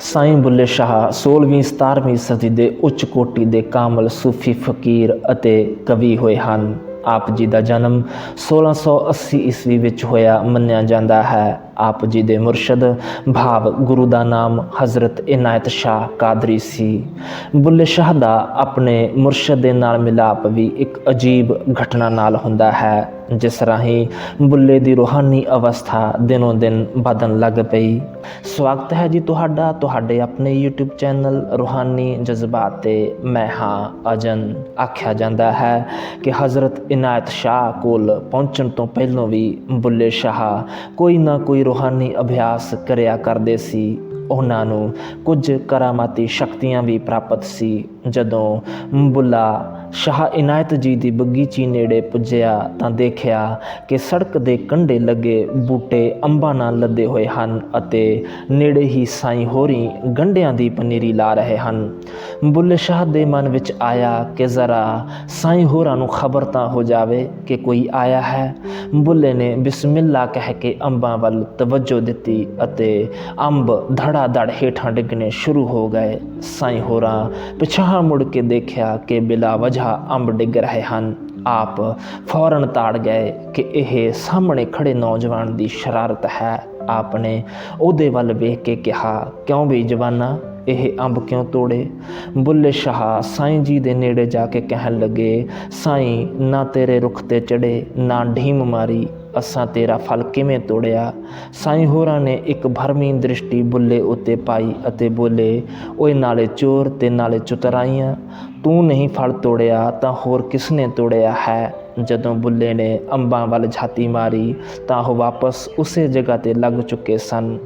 ਸਾਈਂ ਬੁੱਲੇ ਸ਼ਾਹ 16ਵੀਂ 17ਵੀਂ ਸਦੀ ਦੇ ਉੱਚ ਕੋਟੀ ਦੇ ਕਾਮਲ ਸੂਫੀ ਫਕੀਰ ਅਤੇ ਕਵੀ ਹੋਏ ਹਨ। ਆਪ ਜੀ ਦਾ ਜਨਮ 1680 ਈਸਵੀ ਵਿੱਚ ਹੋਇਆ ਮੰਨਿਆ ਜਾਂਦਾ ਹੈ। ਆਪ ਜੀ ਦੇ ਮੁਰਸ਼ਦ, ਭਾਵ ਗੁਰੂ ਦਾ ਨਾਮ ਹਜ਼ਰਤ ਇਨਾਇਤ ਸ਼ਾਹ ਕਾਦਰੀ ਸੀ। ਬੁੱਲੇ ਸ਼ਾਹ ਦਾ ਆਪਣੇ ਮੁਰਸ਼ਦ ਦੇ ਨਾਲ ਮਿਲਾਪ ਵੀ ਇੱਕ ਅਜੀਬ ਘਟਨਾ ਨਾਲ ਹੁੰਦਾ ਹੈ, ਜਿਸ ਰਾਹੀਂ ਬੁੱਲੇ ਦੀ ਰੂਹਾਨੀ ਅਵਸਥਾ ਦਿਨੋਂ ਦਿਨ ਵਧਣ ਲੱਗ ਪਈ। ਸਵਾਗਤ ਹੈ ਜੀ ਤੁਹਾਡਾ, ਤੁਹਾਡੇ ਆਪਣੇ YouTube ਚੈਨਲ ਰੂਹਾਨੀ ਜਜ਼ਬਾਤ ਤੇ ਮੈਂ ਹਾਂ ਅਜਨ। ਆਖਿਆ ਜਾਂਦਾ ਹੈ ਕਿ ਹਜ਼ਰਤ ਇਨਾਇਤ ਸ਼ਾਹ ਕੋਲ ਪਹੁੰਚਣ ਤੋਂ ਪਹਿਲਾਂ ਵੀ ਬੁੱਲੇ ਸ਼ਾਹ ਕੋਈ ਨਾ ਕੋਈ ਰੂਹਾਨੀ ਅਭਿਆਸ ਕਰਿਆ ਕਰਦੇ ਸੀ। ਉਹਨਾਂ ਨੂੰ ਕੁਝ ਕਰਾਮਾਤੀ ਸ਼ਕਤੀਆਂ ਵੀ ਪ੍ਰਾਪਤ ਸੀ। ਜਦੋਂ ਬੁੱਲਾ ਸ਼ਾਹ ਇਨਾਇਤ ਜੀ ਦੀ ਬਗੀਚੀ ਨੇੜੇ ਪੁੱਜਿਆ ਤਾਂ ਦੇਖਿਆ ਕਿ ਸੜਕ ਦੇ ਕੰਢੇ ਲੱਗੇ ਬੂਟੇ ਅੰਬਾਂ ਨਾਲ ਲੱਦੇ ਹੋਏ ਹਨ ਅਤੇ ਨੇੜੇ ਹੀ ਸਾਈਂ ਹੋਰੀ ਗੰਢਿਆਂ ਦੀ ਪਨੀਰੀ ਲਾ ਰਹੇ ਹਨ। ਬੁੱਲੇ ਸ਼ਾਹ ਦੇ ਮਨ ਵਿੱਚ ਆਇਆ ਕਿ ਜ਼ਰਾ ਸਾਈਂ ਹੋਰਾਂ ਨੂੰ ਖਬਰ ਤਾਂ ਹੋ ਜਾਵੇ ਕਿ ਕੋਈ ਆਇਆ ਹੈ। ਬੁੱਲੇ ਨੇ ਬਿਸਮਿਲ੍ਲਾ ਕਹਿ ਕੇ ਅੰਬਾਂ ਵੱਲ ਤਵੱਜੋ ਦਿੱਤੀ ਅਤੇ ਅੰਬ ਧੜਾ ਧੜ ਹੇਠਾਂ ਡਿੱਗਣੇ ਸ਼ੁਰੂ ਹੋ ਗਏ। ਸਾਈਂ ਹੋਰਾਂ ਪਿਛਾਂਹ ਮੁੜ ਕੇ ਦੇਖਿਆ ਕਿ ਬਿਲਾ ਵਜ੍ਹਾ ਅੰਬ ਡਿੱਗ ਰਹੇ ਹਨ। ਆਪ ਫੌਰਨ ਤਾੜ ਗਏ ਕਿ ਇਹ ਸਾਹਮਣੇ ਖੜੇ ਨੌਜਵਾਨ ਦੀ ਸ਼ਰਾਰਤ ਹੈ। ਆਪਨੇ ਉਹਦੇ ਵੱਲ ਵੇਖ ਕੇ ਕਿਹਾ, ਕਿਉਂ ਵੀ ਜਵਾਨਾ ਇਹ ਅੰਬ ਕਿਉਂ ਤੋੜੇ? ਬੁੱਲੇ ਸ਼ਾਹ ਸਾਈਂ ਜੀ ਦੇ ਨੇੜੇ ਜਾ ਕੇ ਕਹਿਣ ਲੱਗੇ, ਸਾਈਂ, ਨਾ ਤੇਰੇ ਰੁੱਖ ਤੇ ਚੜੇ ਨਾ ਢੀਮ ਮਾਰੀ ਅਸਾਂ ਤੇਰਾ ਫਲ ਕਿਵੇਂ ਤੋੜਿਆ? ਸਾਈਂ ਹੋਰਾਂ ਨੇ ਇੱਕ ਭਰਮੀ ਦ੍ਰਿਸ਼ਟੀ ਬੁੱਲੇ ਉੱਤੇ ਪਾਈ ਅਤੇ ਬੋਲੇ, ਓਏ ਨਾਲੇ ਚੋਰ ਤੇ ਨਾਲੇ ਚੁਤਰਾਈਆਂ, ਤੂੰ ਨਹੀਂ ਫਲ ਤੋੜਿਆ ਤਾਂ ਹੋਰ ਕਿਸ ਨੇ ਤੋੜਿਆ ਹੈ? ਜਦੋਂ ਬੁੱਲੇ ਨੇ ਅੰਬਾਂ ਵੱਲ ਛਾਤੀ ਮਾਰੀ ਤਾਂ ਉਹ ਵਾਪਸ ਉਸੇ ਜਗ੍ਹਾ ਤੇ ਲੱਗ ਚੁੱਕੇ ਸਨ।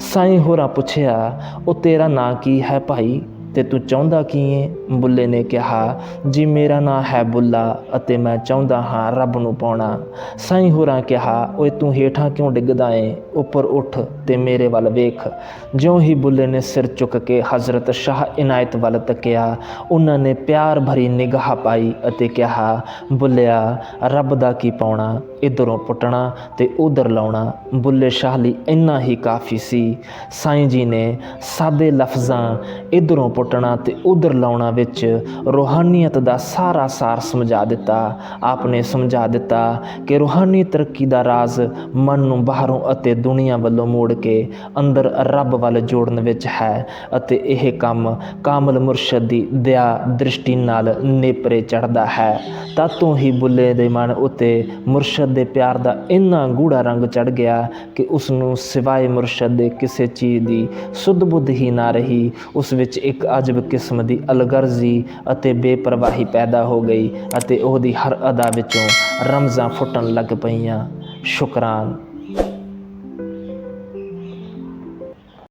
ਸਾਈਂ ਹੋਰਾਂ ਪੁੱਛਿਆ, ਉਹ ਤੇਰਾ ਨਾਂ ਕੀ ਹੈ ਭਾਈ? ਤੇ ਤੂੰ ਚਾਹੁੰਦਾ ਕੀ ਏ? ਬੁੱਲੇ ਨੇ ਕਿਹਾ, ਜੀ ਮੇਰਾ ਨਾਂ ਹੈ ਬੁੱਲਾ ਅਤੇ ਮੈਂ ਚਾਹੁੰਦਾ ਹਾਂ ਰੱਬ ਨੂੰ ਪਾਉਣਾ। ਸਾਈਂ ਹੋਰਾਂ ਕਿਹਾ, ਓਏ ਤੂੰ ਹੇਠਾਂ ਕਿਉਂ ਡਿੱਗਦਾ ਏ? ਉੱਪਰ ਉੱਠ ਤੇ ਮੇਰੇ ਵੱਲ ਵੇਖ। ਜਿਉਂ ਹੀ ਬੁੱਲੇ ਨੇ ਸਿਰ ਚੁੱਕ ਕੇ ਹਜ਼ਰਤ ਸ਼ਾਹ ਇਨਾਇਤ ਵੱਲ ਤੱਕਿਆ, ਉਹਨਾਂ ਨੇ ਪਿਆਰ ਭਰੀ ਨਿਗਾਹ ਪਾਈ ਅਤੇ ਕਿਹਾ, ਬੁੱਲਿਆ, ਰੱਬ ਦਾ ਕੀ ਪਾਉਣਾ? ਇਧਰੋਂ ਪੁੱਟਣਾ ਤੇ ਉਧਰ ਲਾਉਣਾ, ਬੁੱਲੇ ਸ਼ਾਹ ਲਈ ਇੰਨਾ ਹੀ ਕਾਫੀ ਸੀ। ਸਾਈਂ ਜੀ ਨੇ ਸਾਦੇ ਲਫ਼ਜ਼ਾਂ ਇਧਰੋਂ ਪੁੱਟਣਾ ਤੇ ਉਧਰ ਲਾਉਣਾ ਵਿੱਚ ਰੂਹਾਨੀਅਤ ਦਾ ਸਾਰਾ ਸਾਰ ਸਮਝਾ ਦਿੱਤਾ। ਆਪਨੇ ਸਮਝਾ ਦਿੱਤਾ ਕਿ ਰੂਹਾਨੀ ਤਰੱਕੀ ਦਾ ਰਾਜ਼ ਮਨ ਨੂੰ ਬਾਹਰੋਂ ਅਤੇ ਦੁਨੀਆ ਵੱਲੋਂ ਮੋੜ ਕੇ ਅੰਦਰ ਰੱਬ ਵੱਲ ਜੋੜਨ ਵਿੱਚ ਹੈ ਅਤੇ ਇਹ ਕੰਮ ਕਾਮਲ ਮੁਰਸ਼ਦ ਦੀ ਦਇਆ ਦ੍ਰਿਸ਼ਟੀ ਨਾਲ ਨੇਪਰੇ ਚੜਦਾ ਹੈ। ਤਦ ਤੋਂ ਹੀ ਬੁੱਲੇ ਦੇ ਮਨ ਉੱਤੇ ਮੁਰਸ਼ਦ ਦੇ ਪਿਆਰ ਦਾ ਇੰਨਾ ਗੂੜਾ ਰੰਗ ਚੜ ਗਿਆ ਕਿ ਉਸ ਨੂੰ ਸਿਵਾਏ ਮੁਰਸ਼ਦ ਦੇ ਕਿਸੇ ਚੀਜ਼ ਦੀ ਸੁੱਧ ਬੁੱਧ ਹੀ ਨਾ ਰਹੀ। ਉਸ ਵਿੱਚ ਇੱਕ ਅਜਬ ਕਿਸਮ ਦੀ ਅਲਗਰਜ਼ੀ ਅਤੇ ਬੇਪਰਵਾਹੀ ਪੈਦਾ ਹੋ ਗਈ ਅਤੇ ਉਹਦੀ ਹਰ ਅਦਾ ਵਿੱਚੋਂ ਰਮਜ਼ਾਂ ਫੁੱਟਣ ਲੱਗ ਪਈਆਂ। ਸ਼ੁਕਰਾਨ।